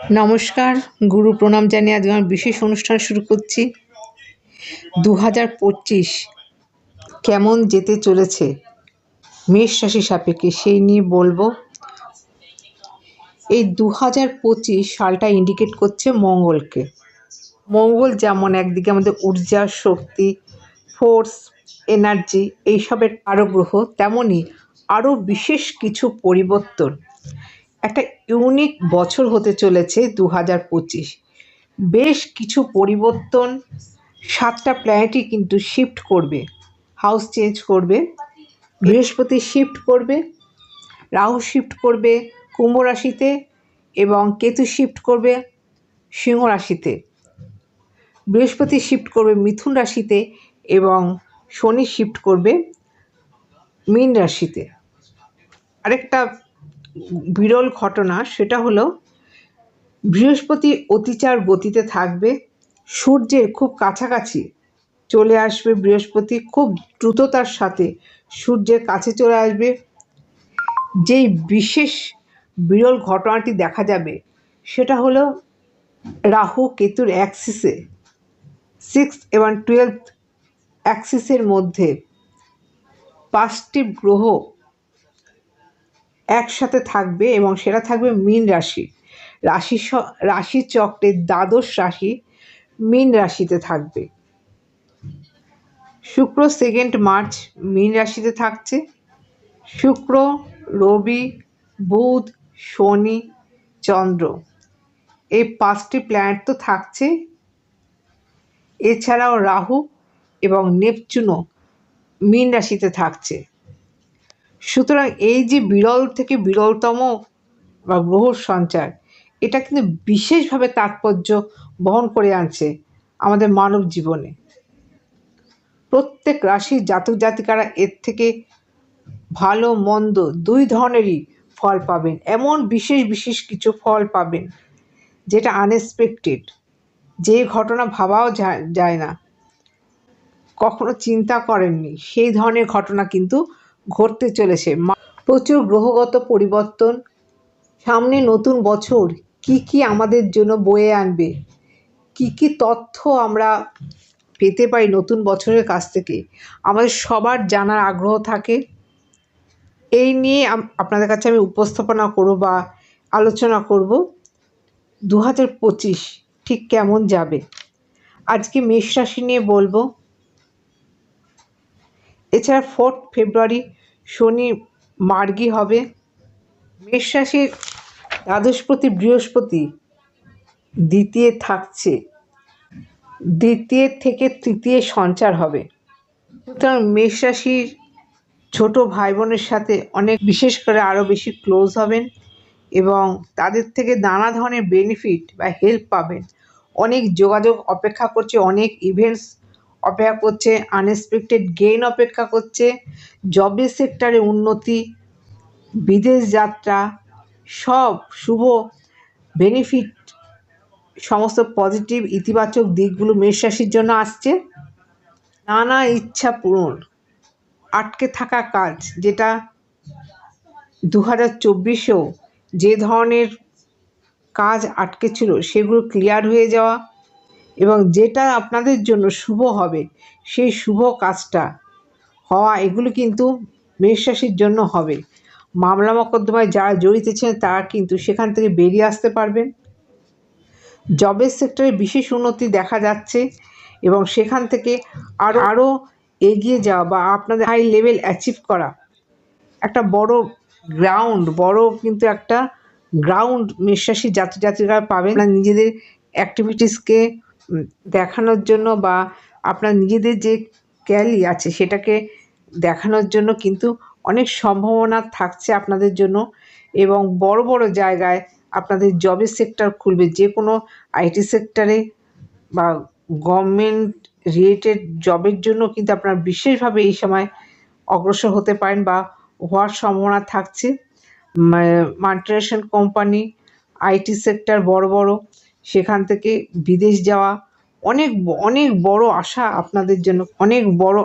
নমস্কার, গুরু প্রণাম জানিয়ে আজকে আমার বিশেষ অনুষ্ঠান শুরু করছি। দু হাজার পঁচিশ কেমন যেতে চলেছে? মেষ রাশি সাপেক্ষে সেই নিয়ে বলব। এই দু হাজার পঁচিশ সালটা ইন্ডিকেট করছে মঙ্গলকে। মঙ্গল যেমন একদিকে আমাদের ঊর্জা, শক্তি ফোর্স এনার্জি এইসবের আরও গ্রহ তেমনই আরও বিশেষ কিছু পরিবর্তন। একটা ইউনিক বছর হতে চলেছে দু হাজার পঁচিশ। বেশ কিছু পরিবর্তন সাতটা প্ল্যানেটই কিন্তু শিফট করবে। হাউস চেঞ্জ করবে, বৃহস্পতি শিফট করবে, রাহু শিফট করবে, কুম্ভ রাশিতে এবং কেতু শিফট করবে, সিংহ রাশিতে। বৃহস্পতি শিফট করবে মিথুন রাশিতে এবং শনি শিফট করবে মীন রাশিতে। আরেকটা বিরল ঘটনা, সেটা হলো বৃহস্পতি অতিচার গতিতে থাকবে, সূর্যের খুব কাছাকাছি চলে আসবে বৃহস্পতি, খুব দ্রুততার সাথে সূর্যের কাছে চলে আসবে। যেই বিশেষ বিরল ঘটনাটি দেখা যাবে, সেটা হলো রাহু কেতুর অ্যাক্সিসে সিক্স এবং টুয়েলভ অ্যাক্সিসের মধ্যে পাঁচটি গ্রহ একসাথে থাকবে এবং সেটা থাকবে মীন রাশি। রাশি রাশি চক্রের দ্বাদশ রাশি মীন রাশিতে থাকবে। শুক্র সেকেন্ড মার্চ মীন রাশিতে থাকছে। শুক্র, রবি, বুধ, শনি, চন্দ্র। এই পাঁচটি প্ল্যানেট তো থাকছে। এছাড়াও রাহু এবং নেপচুনও মীন রাশিতে থাকছে। সুতরাং এই যে বিরল থেকে বিরলতম বা গ্রহর সঞ্চার, এটা কিন্তু বিশেষভাবে তাৎপর্য বহন করে আনছে আমাদের মানব জীবনে। প্রত্যেক রাশির জাতক জাতিকারা এর থেকে ভালো, মন্দ দুই ধরনেরই ফল পাবেন। এমন বিশেষ বিশেষ কিছু ফল পাবেন যেটা আনএক্সপেক্টেড যে ঘটনা ভাবাও যায় না। কখনো চিন্তা করেননি, সেই ধরনের ঘটনা কিন্তু ঘটতে চলেছে। প্রচুর গ্রহগত পরিবর্তন। সামনে নতুন বছর, কি কি আমাদের জন্য বয়ে আনবে? কি কি তথ্য আমরা পেতে পারি নতুন বছরের কাছ থেকে? আমাদের সবার জানার আগ্রহ থাকে। এই নিয়ে আপনাদের কাছে আমি উপস্থাপনা করব বা আলোচনা করব। দু হাজার পঁচিশ ঠিক কেমন যাবে? আজকে মেষ রাশি নিয়ে বলব। এছাড়া ফোর্থ ফেব্রুয়ারি শনি মার্গী হবে। মেষ রাশির দ্বাদশপতি বৃহস্পতি দ্বিতীয় থাকছে। দ্বিতীয় থেকে তৃতীয় সঞ্চার হবে। সুতরাং মেষ রাশির ছোটো ভাই বোনের সাথে অনেক বিশেষ করে আরও বেশি ক্লোজ হবেন এবং তাদের থেকে নানা ধরনের বেনিফিট বা হেল্প পাবেন। অনেক যোগাযোগ অপেক্ষা করছে, অনেক ইভেন্টস অপেক্ষা করছে আনএক্সপেক্টেড গেইন অপেক্ষা করছে জবের সেক্টরে উন্নতি, বিদেশ যাত্রা, সব শুভ বেনিফিট সমস্ত পজিটিভ ইতিবাচক দিকগুলো মেষ রাশির জন্য আসছে। নানা ইচ্ছা পূরণ, আটকে থাকা কাজ যেটা দু হাজার চব্বিশেও যে ধরনের কাজ আটকে ছিল সেগুলো ক্লিয়ার হয়ে যাওয়া এবং যেটা আপনাদের জন্য শুভ হবে, সেই শুভ কাজটা হওয়া, এগুলো কিন্তু মেষ রাশির জন্য হবে। মামলা মকদ্দমায় যারা জড়িত ছিলেন, তারা কিন্তু সেখান থেকে বেরিয়ে আসতে পারবেন। জবের সেক্টরে বিশেষ উন্নতি দেখা যাচ্ছে এবং সেখান থেকে আরও আরও এগিয়ে যাওয়া বা আপনাদের হাই লেভেল অ্যাচিভ করা। একটা বড় গ্রাউন্ড বড় কিন্তু একটা গ্রাউন্ড মেষরাশি জাতি জাতিরা পাবেন। নিজেদের অ্যাক্টিভিটিসকে দেখানোর জন্য বা আপনার নিজেদের যে ক্যালি আছে সেটাকে দেখানোর জন্য কিন্তু অনেক সম্ভাবনা থাকছে আপনাদের জন্য এবং বড় বড় জায়গায় আপনাদের জবের সেক্টর খুলবে। যে কোনো আইটি সেক্টরে বা গভর্নমেন্ট রিলেটেড জবের জন্য কিন্তু আপনারা বিশেষভাবে এই সময় অগ্রসর হতে পারেন বা হওয়ার সম্ভাবনা থাকছে। মাল্টিনেশনাল কোম্পানি আইটি সেক্টর বড় বড় সেখান থেকে বিদেশ যাওয়া অনেক অনেক বড় আশা আপনাদের জন্য, অনেক বড়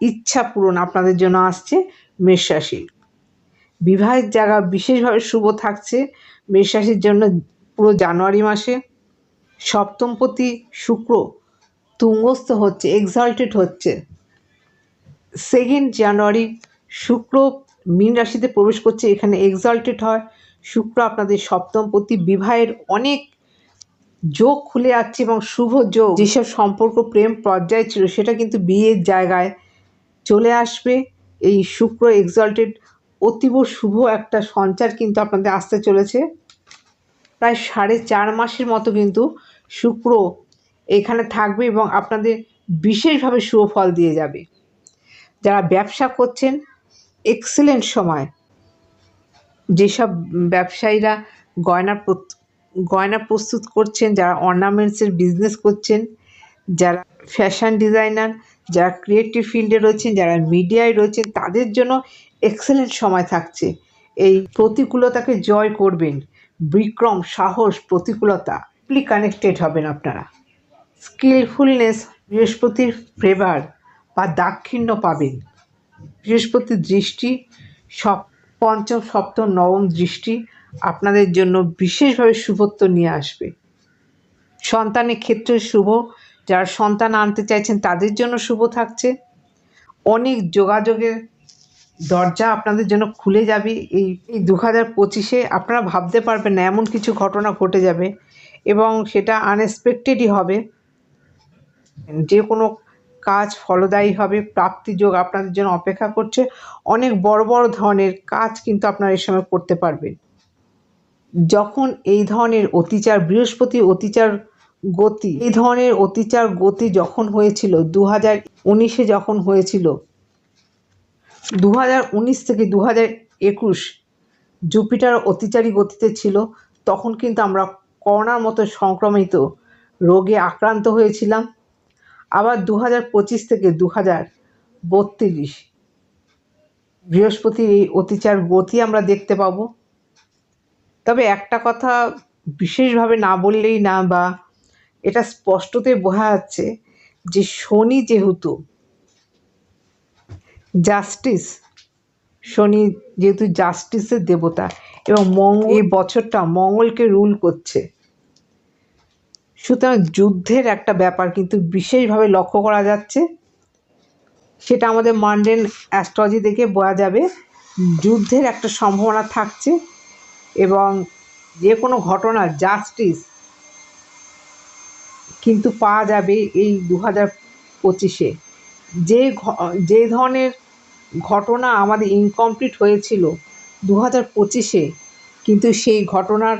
ইচ্ছা পূরণ আপনাদের জন্য আসছে মেষ বিবাহের জায়গা বিশেষভাবে শুভ থাকছে মেষ রাশির জন্য পুরো জানুয়ারি মাসে। সপ্তমপতি শুক্র তুঙ্গস্থ হচ্ছে এক্সাল্টেড হচ্ছে। সেকেন্ড জানুয়ারি শুক্র মীন রাশিতে প্রবেশ করছে, এখানে এক্সাল্টেড হয়। শুক্র আপনাদের সপ্তমপতি, বিবাহের অনেক যোগ খুলে যাচ্ছে এবং শুভ যোগ, যেসব সম্পর্ক, প্রেম, পর্যায়ে ছিল, সেটা কিন্তু বিয়ের জায়গায় চলে আসবে। এই শুক্র এক্সাল্টেড অতীব শুভ একটা সঞ্চার কিন্তু আপনাদের আসতে চলেছে। প্রায় সাড়ে চার মাসের মতো কিন্তু শুক্র এখানে থাকবে এবং আপনাদের বিশেষভাবে শুভ ফল দিয়ে যাবে। যারা ব্যবসা করছেন এক্সেলেন্ট সময়। যেসব ব্যবসায়ীরা গয়না গয়না প্রস্তুত করছেন, যারা অর্নামেন্টসের বিজনেস করছেন, যারা ফ্যাশন ডিজাইনার যারা ক্রিয়েটিভ ফিল্ডে রয়েছেন, যারা মিডিয়ায় রয়েছেন, তাদের জন্য এক্সেলেন্ট সময় থাকছে। এই প্রতিকূলতাকে জয় করবেন। বিক্রম সাহস, প্রতিকূলতা। কানেক্টেড হবেন আপনারা। স্কিলফুলনেস বৃহস্পতির ফ্লেভার বা দাক্ষিণ্য পাবেন। বৃহস্পতির দৃষ্টি সপ, পঞ্চম, সপ্তম, নবম দৃষ্টি আপনাদের জন্য বিশেষভাবে শুভত্ব নিয়ে আসবে। সন্তানের ক্ষেত্রে শুভ, যারা সন্তান আনতে চাইছেন তাদের জন্য শুভ থাকছে। অনেক যোগাযোগের দরজা আপনাদের জন্য খুলে যাবে। এই এই দু হাজার পঁচিশে আপনারা ভাবতে পারবেন না, এমন কিছু ঘটনা ঘটে যাবে এবং সেটা আনএক্সপেক্টেডই হবে। যে কোনো কাজ ফলদায়ী হবে, প্রাপ্তি যোগ আপনাদের জন্য অপেক্ষা করছে। অনেক বড় বড় ধরনের কাজ কিন্তু আপনারা এই সময় করতে পারবেন। যখন এই ধরনের অতিচার, বৃহস্পতি অতিচার গতি, এই ধরনের অতিচার গতি যখন হয়েছিল দু হাজার উনিশে যখন হয়েছিল দু হাজার উনিশ থেকে দু হাজার একুশ জুপিটার অতিচারী গতিতে ছিল, তখন কিন্তু আমরা করোনার মতো সংক্রমিত রোগে আক্রান্ত হয়েছিলাম। আবার দু হাজার পঁচিশ থেকে দু হাজার বত্রিশ বৃহস্পতির এই অতিচার গতি আমরা দেখতে পাব। তবে একটা কথা বিশেষভাবে না বললেই না বা এটা স্পষ্টতে বোঝা যাচ্ছে যে শনি যেহেতু জাস্টিস, শনি যেহেতু জাস্টিসের দেবতা এবং মঙ্গল এই বছরটা মঙ্গলকে রুল করছে। সুতরাং যুদ্ধের একটা ব্যাপার কিন্তু বিশেষভাবে লক্ষ্য করা যাচ্ছে। সেটা আমাদের মান্ডেন অ্যাস্ট্রলজি দেখে বোঝা যাবে। যুদ্ধের একটা সম্ভাবনা থাকছে। এবং যে কোনো ঘটনার জাস্টিস কিন্তু পাওয়া যাবে এই দু হাজার পঁচিশে। যে যে ধরনের ঘটনা আমাদের ইনকমপ্লিট হয়েছিল দু হাজার পঁচিশে, কিন্তু সেই ঘটনার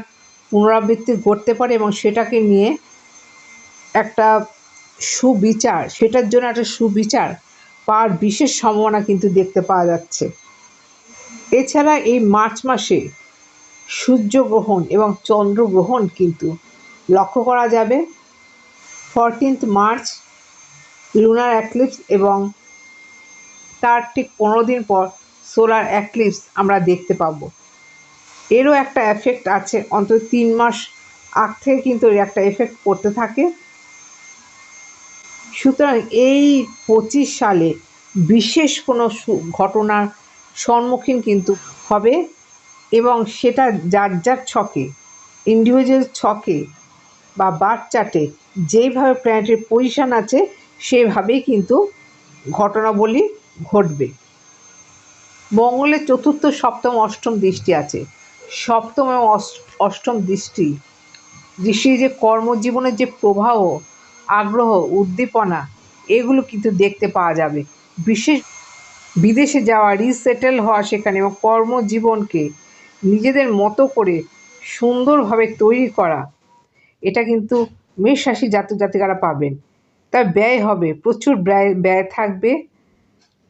পুনরাবৃত্তি ঘটতে পারে এবং সেটাকে নিয়ে একটা সুবিচার, সেটার জন্য একটা সুবিচার পাওয়ার বিশেষ সম্ভাবনা কিন্তু দেখতে পাওয়া যাচ্ছে। এছাড়া এই মার্চ মাসে সূর্যগ্রহণ এবং চন্দ্রগ্রহণ কিন্তু লক্ষ্য করা যাবে। ফরটিন্থ মার্চ লুনার অ্যাক্লিপস এবং তার ঠিক পনেরো দিন পর সোলার অ্যাক্লিপস আমরা দেখতে পাবো। এরও একটা এফেক্ট আছে, অন্তত তিন মাস আগ থেকে কিন্তু এর একটা এফেক্ট পড়তে থাকে। সুতরাং এই পঁচিশ সালে বিশেষ কোনো ঘটনার সম্মুখীন কিন্তু হবে এবং সেটা যার যার ছকে ইন্ডিভিজুয়াল ছকে বা বার্থ চার্টে যেইভাবে প্ল্যানেটের পজিশান আছে, সেভাবেই কিন্তু ঘটনাবলী ঘটবে। মঙ্গলের চতুর্থ, সপ্তম, অষ্টম দৃষ্টি আছে। সপ্তম এবং অষ্টম দৃষ্টি দৃষ্টি যে কর্মজীবনের যে প্রবাহ, আগ্রহ, উদ্দীপনা, এগুলো কিন্তু দেখতে পাওয়া যাবে। বিশেষ, বিদেশে যাওয়া রিসেটেল হওয়া সেখানে এবং কর্মজীবনকে নিজেদের মতো করে সুন্দরভাবে তৈরি করা, এটা কিন্তু মেষ রাশি জাতক জাতিকারা পাবেন। তাই ব্যয় হবে, প্রচুর ব্যয় ব্যয় থাকবে।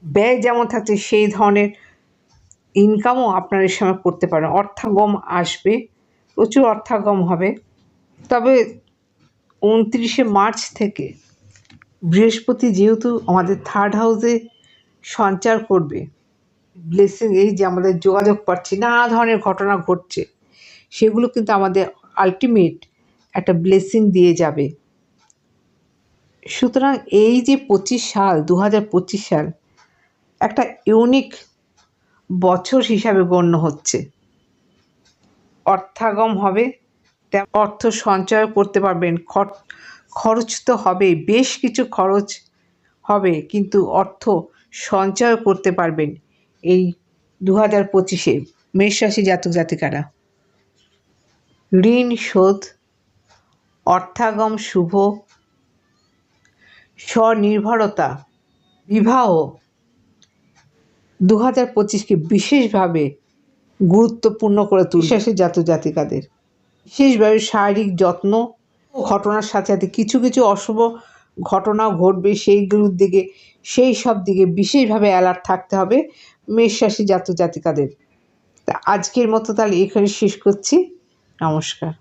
ব্যয় যেমন থাকছে, সেই ধরনের ইনকামও আপনারা এই সময় করতে পারেন। অর্থাগম আসবে, প্রচুর অর্থাগম হবে। তবে উনত্রিশে মার্চ থেকে বৃহস্পতি যেহেতু আমাদের থার্ড হাউসে সঞ্চার করবে ব্লেসিং এই যে আমাদের যোগাযোগ পাচ্ছি, নানা ধরনের ঘটনা ঘটছে, সেগুলো কিন্তু আমাদের আলটিমেট একটা ব্লেসিং দিয়ে যাবে। সুতরাং এই যে পঁচিশ সাল দু হাজার পঁচিশ সাল, একটা ইউনিক বছর হিসাবে গণ্য হচ্ছে। অর্থাগম হবে অর্থ সঞ্চয় করতে পারবেন, খর- খরচ তো হবে বেশ কিছু খরচ হবে, কিন্তু অর্থ সঞ্চয় করতে পারবেন। এই দু হাজার পঁচিশে মেষ রাশি জাতক জাতিকারা। ঋণ শোধ, অর্থাগম শুভ, স্বনির্ভরতা, বিবাহ দু হাজার পঁচিশকে বিশেষভাবে গুরুত্বপূর্ণ করে তুলছে। জাতক জাতিকাদের। বিশেষভাবে শারীরিক যত্ন, ঘটনার সাথে সাথে কিছু কিছু অশুভ ঘটনাও ঘটবে। সেইগুলোর দিকে, সেই সব দিকে বিশেষভাবে অ্যালার্ট থাকতে হবে। মেষ রাশি জাতক জাতিকাদের তা আজকের মতো তাহলে এখানে শেষ করছি। নমস্কার।